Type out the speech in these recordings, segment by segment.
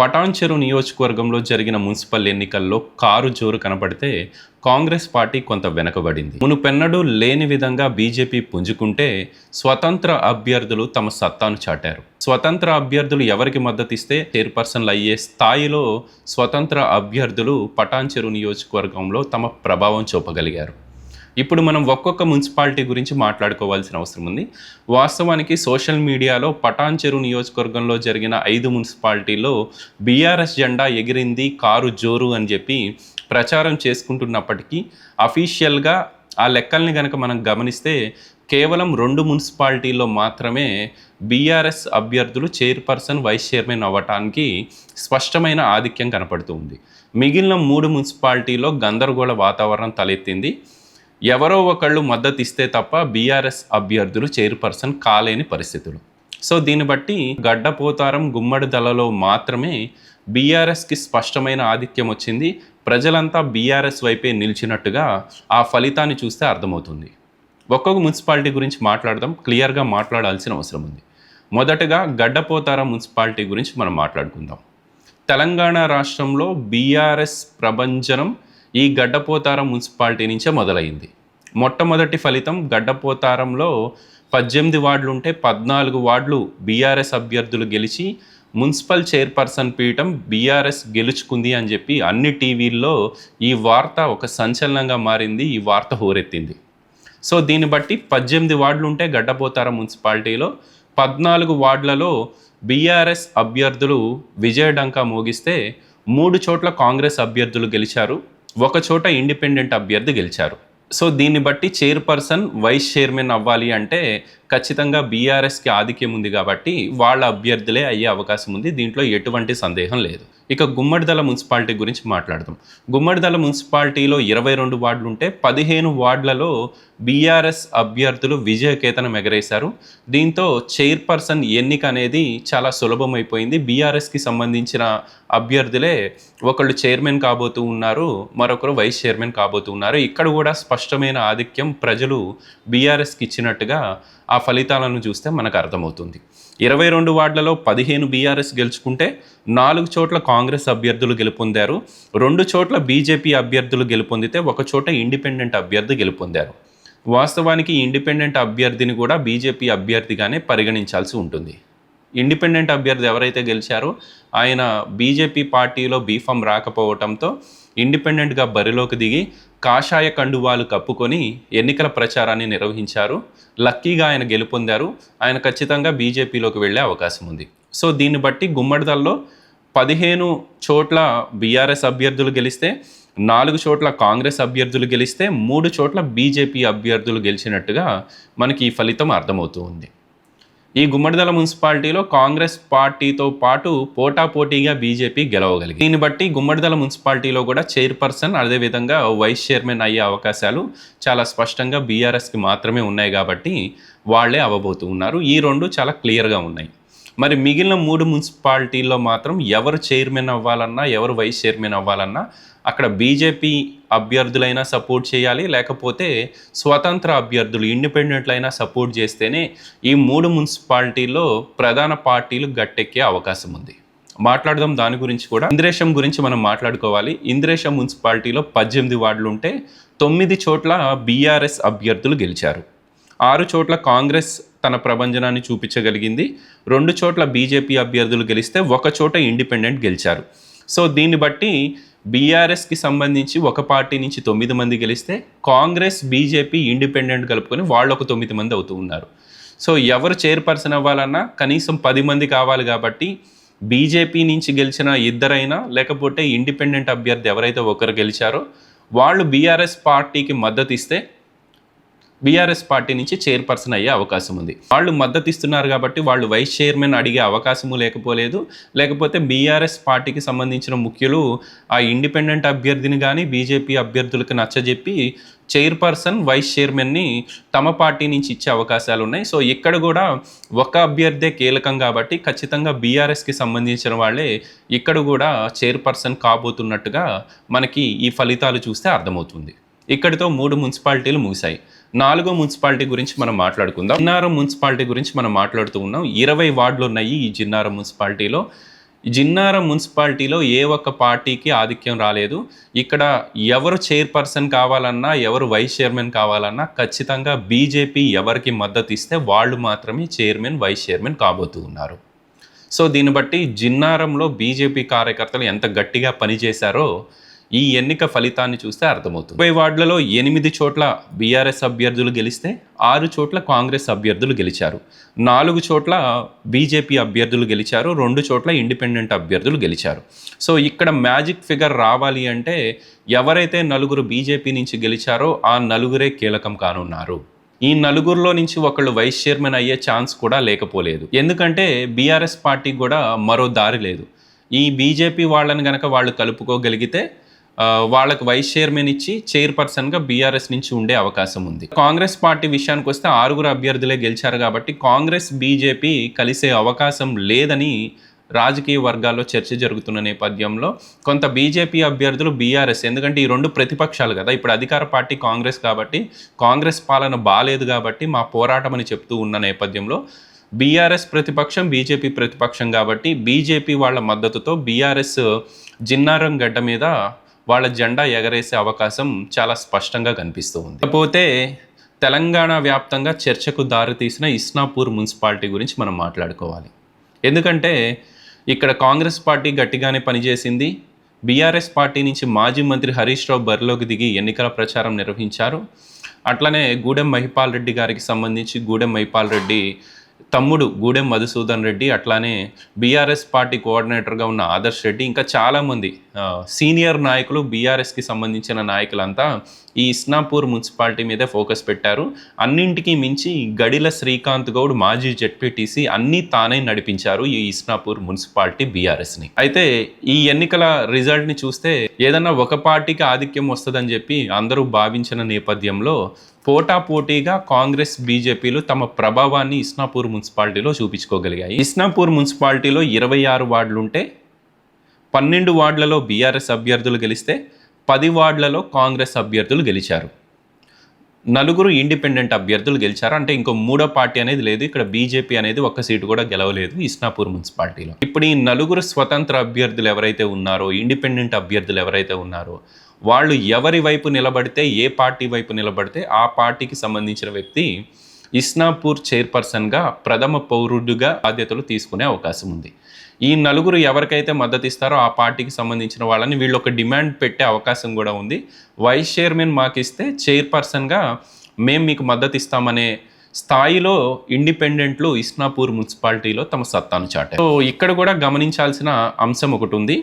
పటాన్చెరు నియోజకవర్గంలో జరిగిన మున్సిపల్ ఎన్నికల్లో కారు జోరు కనపడితే కాంగ్రెస్ పార్టీ కొంత వెనకబడింది. మునుపెన్నడూ లేని విధంగా బీజేపీ పుంజుకుంటే స్వతంత్ర అభ్యర్థులు తమ సత్తాను చాటారు. స్వతంత్ర అభ్యర్థులు ఎవరికి మద్దతిస్తే చైర్పర్సన్లు అయ్యే స్థాయిలో స్వతంత్ర అభ్యర్థులు పటాన్చెరు నియోజకవర్గంలో తమ ప్రభావం చూపగలిగారు. ఇప్పుడు మనం ఒక్కొక్క మున్సిపాలిటీ గురించి మాట్లాడుకోవాల్సిన అవసరం ఉంది. వాస్తవానికి సోషల్ మీడియాలో పటాన్ చెరు నియోజకవర్గంలో జరిగిన ఐదు మున్సిపాలిటీల్లో బీఆర్ఎస్ జెండా ఎగిరింది కారు జోరు అని చెప్పి ప్రచారం చేసుకుంటున్నప్పటికీ అఫీషియల్గా ఆ లెక్కల్ని కనుక మనం గమనిస్తే కేవలం రెండు మున్సిపాలిటీల్లో మాత్రమే బీఆర్ఎస్ అభ్యర్థులు చైర్పర్సన్ వైస్ చైర్మన్ అవ్వటానికి స్పష్టమైన ఆధిక్యం కనపడుతుంది మిగిలిన మూడు మున్సిపాలిటీలో గందరగోళ వాతావరణం తలెత్తింది. ఎవరో ఒకళ్ళు మద్దతు ఇస్తే తప్ప బీఆర్ఎస్ అభ్యర్థులు చైర్పర్సన్ కాలేని పరిస్థితులు. సో దీన్ని బట్టి గడ్డపోతారం గుమ్మడి దళలో మాత్రమే బీఆర్ఎస్కి స్పష్టమైన ఆధిక్యం వచ్చింది. ప్రజలంతా బీఆర్ఎస్ వైపే నిలిచినట్టుగా ఆ ఫలితాన్ని చూస్తే అర్థమవుతుంది. ఒక్కొక్క మున్సిపాలిటీ గురించి మాట్లాడదాం. క్లియర్గా మాట్లాడాల్సిన అవసరం ఉంది. మొదటగా గడ్డపోతారం మున్సిపాలిటీ గురించి మనం మాట్లాడుకుందాం. తెలంగాణ రాష్ట్రంలో బీఆర్ఎస్ ప్రభంజనం ఈ గడ్డపోతారం మున్సిపాలిటీ నుంచే మొదలైంది. మొట్టమొదటి ఫలితం గడ్డపోతారంలో పద్దెనిమిది వార్డులు ఉంటే పద్నాలుగు వార్డులు బీఆర్ఎస్ అభ్యర్థులు గెలిచి మున్సిపల్ చైర్పర్సన్ పీఠం బీఆర్ఎస్ గెలుచుకుంది అని చెప్పి అన్ని టీవీల్లో ఈ వార్త ఒక సంచలనంగా మారింది ఈ వార్త హోరెత్తింది. సో దీన్ని బట్టి పద్దెనిమిది వార్డులు ఉంటే గడ్డపోతారం మున్సిపాలిటీలో పద్నాలుగు వార్డులలో బీఆర్ఎస్ అభ్యర్థులు విజయడంకా మోగిస్తే మూడు చోట్ల కాంగ్రెస్ అభ్యర్థులు గెలిచారు. ఒక చోట ఇండిపెండెంట్ అభ్యర్థి గెలిచారు. సో దీన్ని బట్టి చైర్పర్సన్ వైస్ చైర్మన్ అవ్వాలి అంటే ఖచ్చితంగా బీఆర్ఎస్కి ఆధిక్యం ఉంది కాబట్టి వాళ్ళ అభ్యర్థులే అయ్యే అవకాశం ఉంది. దీంట్లో ఎటువంటి సందేహం లేదు. ఇక గుమ్మడిదల మున్సిపాలిటీ గురించి మాట్లాడదాం. గుమ్మడిదల మున్సిపాలిటీలో ఇరవై రెండు వార్డులు ఉంటే పదిహేను వార్డులలో బీఆర్ఎస్ అభ్యర్థులు విజయకేతనం ఎగరేశారు. దీంతో చైర్పర్సన్ ఎన్నిక అనేది చాలా సులభమైపోయింది. బీఆర్ఎస్కి సంబంధించిన అభ్యర్థులే ఒకళ్ళు చైర్మన్ కాబోతూ ఉన్నారు మరొకరు వైస్ చైర్మన్ కాబోతూ ఉన్నారు. ఇక్కడ కూడా స్పష్టమైన ఆధిక్యం ప్రజలు బీఆర్ఎస్కి ఇచ్చినట్టుగా ఆ ఫలితాలను చూస్తే మనకు అర్థమవుతుంది. ఇరవై రెండు వార్డులలో పదిహేను బీఆర్ఎస్ గెలుచుకుంటే నాలుగు చోట్ల కాంగ్రెస్ కాంగ్రెస్ అభ్యర్థులు గెలుపొందారు. రెండు చోట్ల బీజేపీ అభ్యర్థులు గెలుపొందితే ఒక చోట ఇండిపెండెంట్ అభ్యర్థి గెలుపొందారు. వాస్తవానికి ఇండిపెండెంట్ అభ్యర్థిని కూడా బీజేపీ అభ్యర్థిగానే పరిగణించాల్సి ఉంటుంది. ఇండిపెండెంట్ అభ్యర్థి ఎవరైతే గెలిచారో ఆయన బీజేపీ పార్టీలో బీఫామ్ రాకపోవడంతో ఇండిపెండెంట్గా బరిలోకి దిగి కాషాయ కండువాలు కప్పుకొని ఎన్నికల ప్రచారాన్ని నిర్వహించారు. లక్కీగా ఆయన గెలుపొందారు. ఆయన ఖచ్చితంగా బీజేపీలోకి వెళ్ళే అవకాశం ఉంది. సో దీన్ని బట్టి గుమ్మడిదల్లో పదిహేను చోట్ల బీఆర్ఎస్ అభ్యర్థులు గెలిస్తే నాలుగు చోట్ల కాంగ్రెస్ అభ్యర్థులు గెలిస్తే మూడు చోట్ల బీజేపీ అభ్యర్థులు గెలిచినట్టుగా మనకి ఈ ఫలితం అర్థమవుతూ ఉంది. ఈ గుమ్మడిదల మున్సిపాలిటీలో కాంగ్రెస్ పార్టీతో పాటు పోటాపోటీగా బీజేపీ గెలవగలిగింది. దీన్ని బట్టి గుమ్మడిదల మున్సిపాలిటీలో కూడా చైర్పర్సన్ అదేవిధంగా వైస్ చైర్మన్ అయ్యే అవకాశాలు చాలా స్పష్టంగా బీఆర్ఎస్కి మాత్రమే ఉన్నాయి కాబట్టి వాళ్ళే అవ్వబోతూ ఉన్నారు. ఈ రెండు చాలా క్లియర్గా ఉన్నాయి. మరి మిగిలిన మూడు మున్సిపాలిటీల్లో మాత్రం ఎవరు చైర్మన్ అవ్వాలన్నా ఎవరు వైస్ చైర్మన్ అవ్వాలన్నా అక్కడ బీజేపీ అభ్యర్థులైనా సపోర్ట్ చేయాలి. లేకపోతే స్వతంత్ర అభ్యర్థులు ఇండిపెండెంట్లైనా సపోర్ట్ చేస్తేనే ఈ మూడు మున్సిపాలిటీల్లో ప్రధాన పార్టీలు గట్టెక్కే అవకాశం ఉంది. మాట్లాడదాం దాని గురించి కూడా. ఇంద్రేశం గురించి మనం మాట్లాడుకోవాలి. ఇంద్రేశం మున్సిపాలిటీలో పద్దెనిమిది వార్డులు ఉంటే తొమ్మిది చోట్ల బీఆర్ఎస్ అభ్యర్థులు గెలిచారు. ఆరు చోట్ల కాంగ్రెస్ తన ప్రభంజనాన్ని చూపించగలిగింది. రెండు చోట్ల బీజేపీ అభ్యర్థులు గెలిస్తే ఒక చోట ఇండిపెండెంట్ గెలిచారు. సో దీన్ని బట్టి బీఆర్ఎస్కి సంబంధించి ఒక పార్టీ నుంచి తొమ్మిది మంది గెలిస్తే కాంగ్రెస్ బీజేపీ ఇండిపెండెంట్ కలుపుకొని వాళ్ళు ఒక తొమ్మిది మంది అవుతూ ఉన్నారు. సో ఎవరు చైర్పర్సన్ అవ్వాలన్నా కనీసం పది మంది కావాలి కాబట్టి బీజేపీ నుంచి గెలిచిన ఇద్దరైనా లేకపోతే ఇండిపెండెంట్ అభ్యర్థి ఎవరైతే ఒకరు గెలిచారో వాళ్ళు బీఆర్ఎస్ పార్టీకి మద్దతు ఇస్తే బీఆర్ఎస్ పార్టీ నుంచి చైర్పర్సన్ అయ్యే అవకాశం ఉంది. వాళ్ళు మద్దతు ఇస్తున్నారు కాబట్టి వాళ్ళు వైస్ చైర్మన్ అడిగే అవకాశము లేకపోలేదు. లేకపోతే బీఆర్ఎస్ పార్టీకి సంబంధించిన ముఖ్యులు ఆ ఇండిపెండెంట్ అభ్యర్థిని కానీ బీజేపీ అభ్యర్థులకు నచ్చజెప్పి చైర్పర్సన్ వైస్ చైర్మన్ని తమ పార్టీ నుంచి ఇచ్చే అవకాశాలు ఉన్నాయి. సో ఇక్కడ కూడా ఒక అభ్యర్థే కీలకం కాబట్టి ఖచ్చితంగా బీఆర్ఎస్కి సంబంధించిన వాళ్ళే ఇక్కడ కూడా చైర్పర్సన్ కాబోతున్నట్టుగా మనకి ఈ ఫలితాలు చూస్తే అర్థమవుతుంది. ఇక్కడితో మూడు మున్సిపాలిటీలు ముగిశాయి నాలుగో మున్సిపాలిటీ గురించి మనం మాట్లాడుకుందాం. జిన్నారం మున్సిపాలిటీ గురించి మనం మాట్లాడుతూ ఉన్నాం. ఇరవై వార్డులు ఉన్నాయి ఈ జిన్నారం మున్సిపాలిటీలో. జిన్నారం మున్సిపాలిటీలో ఏ ఒక్క పార్టీకి ఆధిక్యం రాలేదు. ఇక్కడ ఎవరు చైర్పర్సన్ కావాలన్నా ఎవరు వైస్ చైర్మన్ కావాలన్నా ఖచ్చితంగా బీజేపీ ఎవరికి మద్దతు ఇస్తే వాళ్ళు మాత్రమే చైర్మన్ వైస్ చైర్మన్ కాబోతూ ఉన్నారు. సో దీన్ని బట్టి జిన్నారంలో బీజేపీ కార్యకర్తలు ఎంత గట్టిగా పనిచేశారో ఈ ఎన్నిక ఫలితాన్ని చూస్తే అర్థమవుతుంది. ముప్పై వార్డులలో ఎనిమిది చోట్ల బీఆర్ఎస్ అభ్యర్థులు గెలిస్తే ఆరు చోట్ల కాంగ్రెస్ అభ్యర్థులు గెలిచారు. నాలుగు చోట్ల బీజేపీ అభ్యర్థులు గెలిచారు. రెండు చోట్ల ఇండిపెండెంట్ అభ్యర్థులు గెలిచారు. సో ఇక్కడ మ్యాజిక్ ఫిగర్ రావాలి అంటే ఎవరైతే నలుగురు బీజేపీ నుంచి గెలిచారో ఆ నలుగురే కీలకం కానున్నారు. ఈ నలుగురిలో నుంచి ఒకళ్ళు వైస్ చైర్మన్ అయ్యే ఛాన్స్ కూడా లేకపోలేదు. ఎందుకంటే బీఆర్ఎస్ పార్టీకి కూడా మరో దారి లేదు. ఈ బీజేపీ వాళ్ళని గనక వాళ్ళు కలుపుకోగలిగితే వాళ్ళకు వైస్ చైర్మన్ ఇచ్చి చైర్పర్సన్గా బీఆర్ఎస్ నుంచి ఉండే అవకాశం ఉంది. కాంగ్రెస్ పార్టీ విషయానికి వస్తే ఆరుగురు అభ్యర్థులే గెలిచారు కాబట్టి కాంగ్రెస్ బీజేపీ కలిసే అవకాశం లేదని రాజకీయ వర్గాల్లో చర్చ జరుగుతున్న నేపథ్యంలో కొంత బీజేపీ అభ్యర్థులు బీఆర్ఎస్. ఎందుకంటే ఈ రెండు ప్రతిపక్షాలు కదా. ఇప్పుడు అధికార పార్టీ కాంగ్రెస్ కాబట్టి కాంగ్రెస్ పాలన బాలేదు కాబట్టి మా పోరాటం అని చెప్తూ ఉన్న నేపథ్యంలో బీఆర్ఎస్ ప్రతిపక్షం బీజేపీ ప్రతిపక్షం కాబట్టి బీజేపీ వాళ్ళ మద్దతుతో బీఆర్ఎస్ జిన్నారం గడ్డ మీద వాళ్ళ జెండా ఎగరేసే అవకాశం చాలా స్పష్టంగా కనిపిస్తూ ఉంది. కాకపోతే తెలంగాణ వ్యాప్తంగా చర్చకు దారితీసిన ఇస్నాపూర్ మున్సిపాలిటీ గురించి మనం మాట్లాడుకోవాలి. ఎందుకంటే ఇక్కడ కాంగ్రెస్ పార్టీ గట్టిగానే పనిచేసింది. బీఆర్ఎస్ పార్టీ నుంచి మాజీ మంత్రి హరీష్ రావు బరిలోకి దిగి ఎన్నికల ప్రచారం నిర్వహించారు. అట్లనే గూడెం మహిపాల్ రెడ్డి గారికి సంబంధించి గూడెం మహిపాల్ రెడ్డి తమ్ముడు గూడెం మధుసూదన్ రెడ్డి అట్లానే బీఆర్ఎస్ పార్టీ కోఆర్డినేటర్గా ఉన్న ఆదర్శ్ రెడ్డి ఇంకా చాలామంది సీనియర్ నాయకులు బీఆర్ఎస్కి సంబంధించిన నాయకులంతా ఈ ఇస్నాపూర్ మున్సిపాలిటీ మీదే ఫోకస్ పెట్టారు. అన్నింటికీ మించి గడిల శ్రీకాంత్ గౌడ్ మాజీ జడ్పీటీసీ అన్నీ తానే నడిపించారు ఈ ఇస్నాపూర్ మున్సిపాలిటీ బీఆర్ఎస్ని అయితే ఈ ఎన్నికల రిజల్ట్ని చూస్తే ఏదన్నా ఒక పార్టీకి ఆధిక్యం వస్తుందని చెప్పి అందరూ భావించిన నేపథ్యంలో పోటాపోటీగా కాంగ్రెస్ బీజేపీలు తమ ప్రభావాన్ని ఇస్నాపూర్ మున్సిపాలిటీలో చూపించుకోగలిగాయి. ఇస్నాపూర్ మున్సిపాలిటీలో ఇరవై ఆరు వార్డులుంటే పన్నెండు వార్డులలో బీఆర్ఎస్ అభ్యర్థులు గెలిస్తే పది వార్డులలో కాంగ్రెస్ అభ్యర్థులు గెలిచారు. నలుగురు ఇండిపెండెంట్ అభ్యర్థులు గెలిచారు. అంటే ఇంకో మూడో పార్టీ అనేది లేదు. ఇక్కడ బీజేపీ అనేది ఒక్క సీటు కూడా గెలవలేదు ఇస్నాపూర్ మున్సిపాలిటీలో. ఇప్పుడు ఈ నలుగురు స్వతంత్ర అభ్యర్థులు ఎవరైతే ఉన్నారో ఇండిపెండెంట్ అభ్యర్థులు ఎవరైతే ఉన్నారో వాళ్ళు ఎవరి వైపు నిలబడితే ఏ పార్టీ వైపు నిలబడితే ఆ పార్టీకి సంబంధించిన వ్యక్తి ఇస్నాపూర్ చైర్పర్సన్గా ప్రథమ పౌరుడిగా బాధ్యతలు తీసుకునే అవకాశం ఉంది. ఈ నలుగురు ఎవరికైతే మద్దతు ఇస్తారో ఆ పార్టీకి సంబంధించిన వాళ్ళని వీళ్ళు ఒక డిమాండ్ పెట్టే అవకాశం కూడా ఉంది. వైస్ చైర్మన్ మాకు ఇస్తే చైర్పర్సన్గా మేము మీకు మద్దతు ఇస్తామనే స్థాయిలో ఇండిపెండెంట్లు ఇస్నాపూర్ మున్సిపాలిటీలో తమ సత్తాను చాటారు. సో ఇక్కడ కూడా గమనించాల్సిన అంశం ఒకటి ఉంది.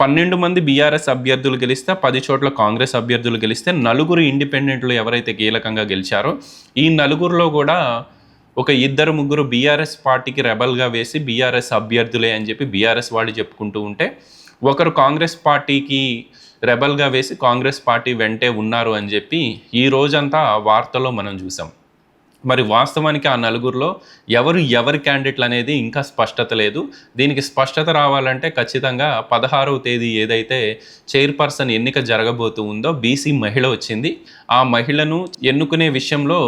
పన్నెండు మంది బీఆర్ఎస్ అభ్యర్థులు గెలిస్తే పది చోట్ల కాంగ్రెస్ అభ్యర్థులు గెలిస్తే నలుగురు ఇండిపెండెంట్లు ఎవరైతే కీలకంగా గెలిచారో ఈ నలుగురిలో కూడా ఒక ఇద్దరు ముగ్గురు బీఆర్ఎస్ పార్టీకి రెబల్గా వేసి బీఆర్ఎస్ అభ్యర్థులే అని చెప్పి బీఆర్ఎస్ వాళ్ళు చెప్పుకుంటూ ఉంటే ఒకరు కాంగ్రెస్ పార్టీకి రెబల్గా వేసి కాంగ్రెస్ పార్టీ వెంటే ఉన్నారు అని చెప్పి ఈ రోజంతా వార్తలో మనం చూసాం. మరి వాస్తవానికి ఆ నలుగురిలో ఎవరు ఎవరి క్యాండిడేట్లు అనేది ఇంకా స్పష్టత లేదు. దీనికి స్పష్టత రావాలంటే ఖచ్చితంగా పదహారవ తేదీ ఏదైతే చైర్పర్సన్ ఎన్నిక జరగబోతూ ఉందో బీసీ మహిళ వచ్చింది. ఆ మహిళను ఎన్నుకునే విషయంలో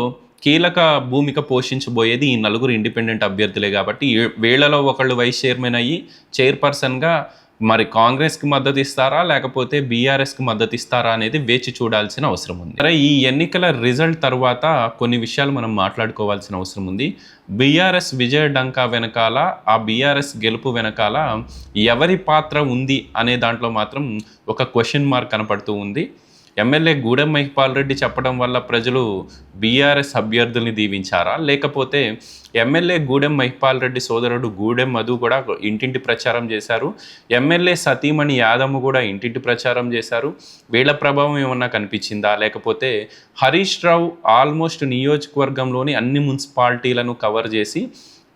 కీలక భూమిక పోషించబోయేది ఈ నలుగురు ఇండిపెండెంట్ అభ్యర్థులే కాబట్టి వీళ్ళలో ఒకళ్ళు వైస్ చైర్మన్ అయ్యి చైర్పర్సన్గా మరి కాంగ్రెస్కి మద్దతు ఇస్తారా? లేకపోతే బీఆర్ఎస్కి మద్దతు ఇస్తారా అనేది వేచి చూడాల్సిన అవసరం ఉంది. సరే ఈ ఎన్నికల రిజల్ట్ తర్వాత కొన్ని విషయాలు మనం మాట్లాడుకోవాల్సిన అవసరం ఉంది. బీఆర్ఎస్ విజయ డంకా వెనకాల ఆ బీఆర్ఎస్ గెలుపు వెనకాల ఎవరి పాత్ర ఉంది అనే దాంట్లో మాత్రం ఒక క్వశ్చన్ మార్క్ కనపడుతూ ఉంది. ఎమ్మెల్యే గూడెం మహిపాల్ రెడ్డి చెప్పడం వల్ల ప్రజలు బీఆర్ఎస్ అభ్యర్థుల్ని దీవించారా? లేకపోతే ఎమ్మెల్యే గూడెం మహిపాల్ రెడ్డి సోదరుడు గూడెం మధు కూడా ఇంటింటి ప్రచారం చేశారు? ఎమ్మెల్యే సతీమణి యాదమ్మ కూడా ఇంటింటి ప్రచారం చేశారు? వీళ్ళ ప్రభావం ఏమన్నా కనిపించిందా? లేకపోతే హరీష్ రావు ఆల్మోస్ట్ నియోజకవర్గంలోని అన్ని మున్సిపాలిటీలను కవర్ చేసి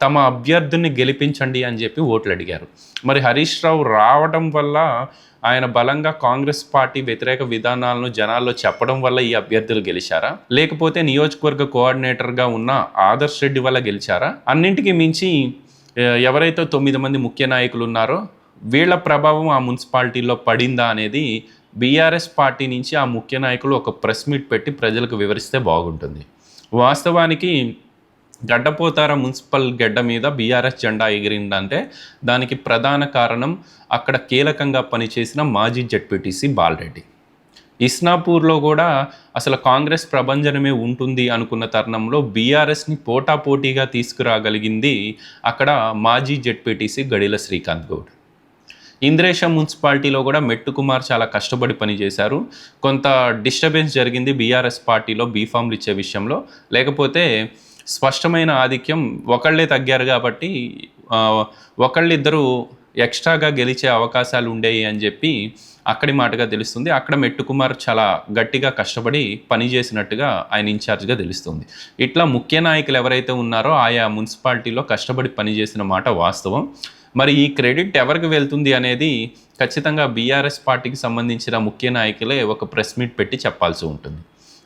తమ అభ్యర్థుని గెలిపించండి అని చెప్పి ఓట్లు అడిగారు. మరి హరీష్ రావు రావడం వల్ల ఆయన బలంగా కాంగ్రెస్ పార్టీ వ్యతిరేక విధానాలను జనాల్లో చెప్పడం వల్ల ఈ అభ్యర్థులు గెలిచారా? లేకపోతే నియోజకవర్గ కోఆర్డినేటర్గా ఉన్న ఆదర్శ్ రెడ్డి వల్ల గెలిచారా? అన్నింటికి మించి ఎవరైతే తొమ్మిది మంది ముఖ్య నాయకులు ఉన్నారో వీళ్ళ ప్రభావం ఆ మున్సిపాలిటీలో పడిందా అనేది బీఆర్ఎస్ పార్టీ నుంచి ఆ ముఖ్య నాయకులు ఒక ప్రెస్ మీట్ పెట్టి ప్రజలకు వివరిస్తే బాగుంటుంది. వాస్తవానికి గడ్డపోతార మున్సిపల్ గడ్డ మీద బీఆర్ఎస్ జెండా ఎగిరిందంటే దానికి ప్రధాన కారణం అక్కడ కీలకంగా పనిచేసిన మాజీ జడ్పీటీసీ బాలరెడ్డి. ఇస్నాపూర్లో కూడా అసలు కాంగ్రెస్ ప్రభంజనమే ఉంటుంది అనుకున్న తరుణంలో బీఆర్ఎస్ని పోటాపోటీగా తీసుకురాగలిగింది అక్కడ మాజీ జడ్పీటీసీ గడిల శ్రీకాంత్ గౌడ్. ఇంద్రేశం మున్సిపాలిటీలో కూడా మెట్టు కుమార్ చాలా కష్టపడి పనిచేశారు. కొంత డిస్టర్బెన్స్ జరిగింది బీఆర్ఎస్ పార్టీలో బీఫామ్లు ఇచ్చే విషయంలో. లేకపోతే స్పష్టమైన ఆధిక్యం ఒకళ్ళే తగ్గారు కాబట్టి ఒకళ్ళిద్దరూ ఎక్స్ట్రాగా గెలిచే అవకాశాలు ఉండేవి అని చెప్పి అక్కడి మాటగా తెలుస్తుంది. అక్కడ మెట్టుకుమార్ చాలా గట్టిగా కష్టపడి పనిచేసినట్టుగా ఆయన ఇన్ఛార్జ్గా తెలుస్తుంది. ఇట్లా ముఖ్య నాయకులు ఎవరైతే ఉన్నారో ఆయా మున్సిపాలిటీలో కష్టపడి పనిచేసిన మాట వాస్తవం. మరి ఈ క్రెడిట్ ఎవరికి వెళ్తుంది అనేది ఖచ్చితంగా బీఆర్ఎస్ పార్టీకి సంబంధించిన ముఖ్య నాయకులే ఒక ప్రెస్ మీట్ పెట్టి చెప్పాల్సి ఉంటుంది.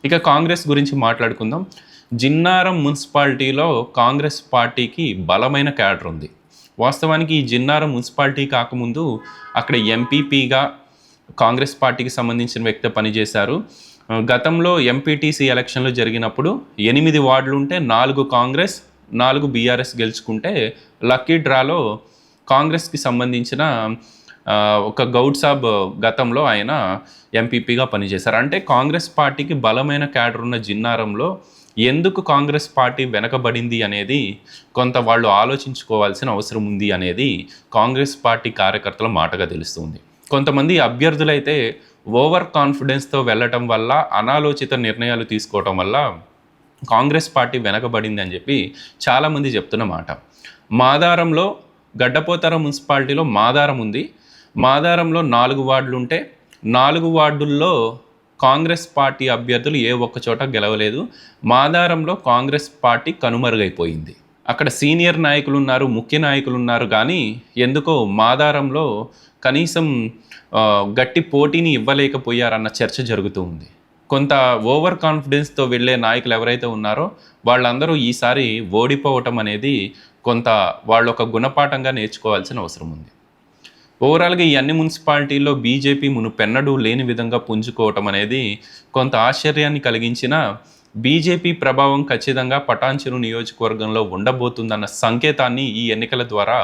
ఇక కాంగ్రెస్ గురించి మాట్లాడుకుందాం. జిన్నారం మున్సిపాలిటీలో కాంగ్రెస్ పార్టీకి బలమైన క్యాడర్ ఉంది. వాస్తవానికి ఈ జిన్నారం మున్సిపాలిటీ కాకముందు అక్కడ ఎంపీపీగా కాంగ్రెస్ పార్టీకి సంబంధించిన వ్యక్తి పనిచేశారు. గతంలో ఎంపీటీసీ ఎలక్షన్లు జరిగినప్పుడు ఎనిమిది వార్డులు ఉంటే నాలుగు కాంగ్రెస్ నాలుగు బీఆర్ఎస్ గెలుచుకుంటే లక్కీ డ్రాలో కాంగ్రెస్కి సంబంధించిన ఒక గౌడ్ సాబ్ గతంలో ఆయన ఎంపీపీగా పనిచేశారు. అంటే కాంగ్రెస్ పార్టీకి బలమైన క్యాడర్ ఉన్న జిన్నారంలో ఎందుకు కాంగ్రెస్ పార్టీ వెనకబడింది అనేది కొంత వాళ్ళు ఆలోచించుకోవాల్సిన అవసరం ఉంది అనేది కాంగ్రెస్ పార్టీ కార్యకర్తల మాటగా తెలుస్తుంది. కొంతమంది అభ్యర్థులైతే ఓవర్ కాన్ఫిడెన్స్తో వెళ్ళటం వల్ల అనాలోచిత నిర్ణయాలు తీసుకోవటం వల్ల కాంగ్రెస్ పార్టీ వెనకబడింది అని చెప్పి చాలామంది చెప్తున్న మాట. మాదారంలో గడ్డపోతారం మున్సిపాలిటీలో మాదారం ఉంది. మాదారంలో నాలుగు వార్డులు ఉంటే నాలుగు వార్డుల్లో కాంగ్రెస్ పార్టీ అభ్యర్థులు ఏ ఒక్క చోట గెలవలేదు. మాదారంలో కాంగ్రెస్ పార్టీ కనుమరుగైపోయింది. అక్కడ సీనియర్ నాయకులు ఉన్నారు ముఖ్య నాయకులు ఉన్నారు కానీ ఎందుకో మాదారంలో కనీసం గట్టి పోటీని ఇవ్వలేకపోయారన్న చర్చ జరుగుతూ ఉంది. కొంత ఓవర్ కాన్ఫిడెన్స్తో వెళ్ళే నాయకులు ఎవరైతే ఉన్నారో వాళ్ళందరూ ఈసారి ఓడిపోవటం అనేది కొంత వాళ్ళొక గుణపాఠంగా నేర్చుకోవాల్సిన అవసరం ఉంది. ఓవరాల్గా ఈ అన్ని మున్సిపాలిటీల్లో బీజేపీ మునుపెన్నడూ లేని విధంగా పుంజుకోవటం అనేది కొంత ఆశ్చర్యాన్ని కలిగించిన బీజేపీ ప్రభావం ఖచ్చితంగా పటాన్చెరు నియోజకవర్గంలో ఉండబోతుందన్న సంకేతాన్ని ఈ ఎన్నికల ద్వారా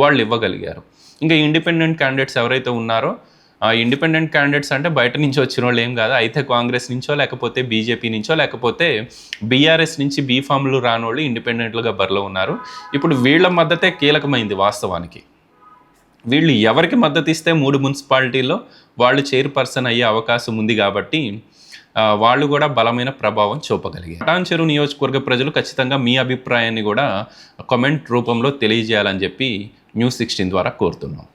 వాళ్ళు ఇవ్వగలిగారు. ఇంకా ఇండిపెండెంట్ క్యాండిడేట్స్ ఎవరైతే ఉన్నారో ఆ ఇండిపెండెంట్ క్యాండిడేట్స్ అంటే బయట నుంచి వచ్చిన వాళ్ళు ఏం కాదు. అయితే కాంగ్రెస్ నుంచో లేకపోతే బీజేపీ నుంచో లేకపోతే బీఆర్ఎస్ నుంచి బీఫామ్లు రాని వాళ్ళు ఇండిపెండెంట్లుగా బరిలో ఉన్నారు. ఇప్పుడు వీళ్ళ మద్దతే కీలకమైంది వాస్తవానికి. వీళ్ళు ఎవరికి మద్దతు ఇస్తే మూడు మున్సిపాలిటీల్లో వాళ్ళు చైర్పర్సన్ అయ్యే అవకాశం ఉంది కాబట్టి వాళ్ళు కూడా బలమైన ప్రభావం చూపగలిగారు. పటాన్చెరు నియోజకవర్గ ప్రజలు ఖచ్చితంగా మీ అభిప్రాయాన్ని కూడా కమెంట్ రూపంలో తెలియజేయాలని చెప్పి న్యూస్ సిక్స్టీన్ ద్వారా కోరుతున్నాం.